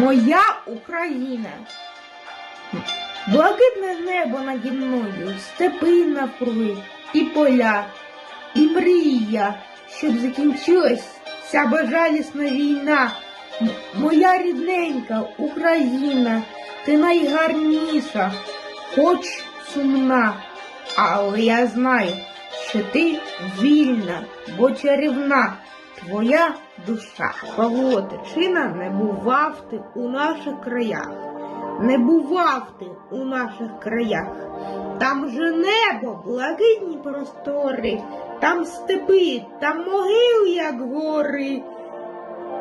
Моя Україна. Блакитне небо наді мною, степи навкруги, і поля, і мрія, щоб закінчилась ця безжалісна війна. Моя рідненька Україна, ти найгарніша, хоч сумна, але я знаю, що ти вільна, бо чарівна твоя душа. Павло Тичина не бував ти у наших краях, не бував ти у наших краях. Там же небо, блакитні простори, там степи, там могили, як гори,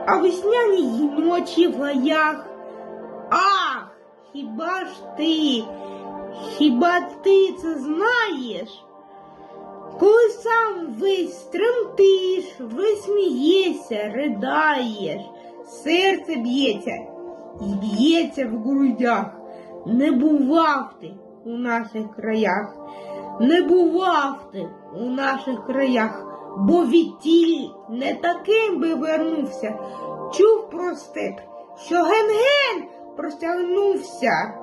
а весняні ночі в гаях. Ах, хіба ж ти, хіба ти це знаєш? Коли сам весь тремтиш, весь смієшся, riдаєш, серце б'ється і б'ється в грудях. Не бував ти у наших краях, не бував ти у наших краях, бо відтіль не таким би вернувся. Чув про степ, що ген-ген простягнувся.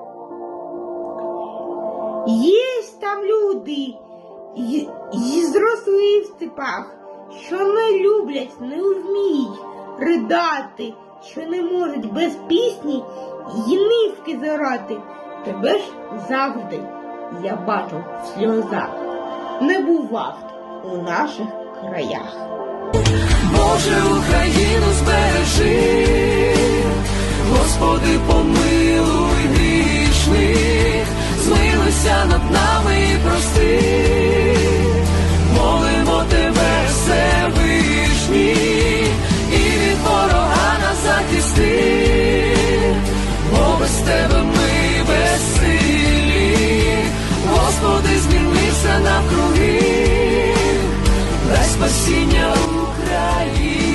Єсть там люди, й зросли в степах, що не люблять, не вміють ридати, що не можуть без пісні й нивки зарати. Тебе ж завжди я бачу в сльозах. Не бував у наших краях. Боже, Україну збережи, навкруги, дай спасіння Україні.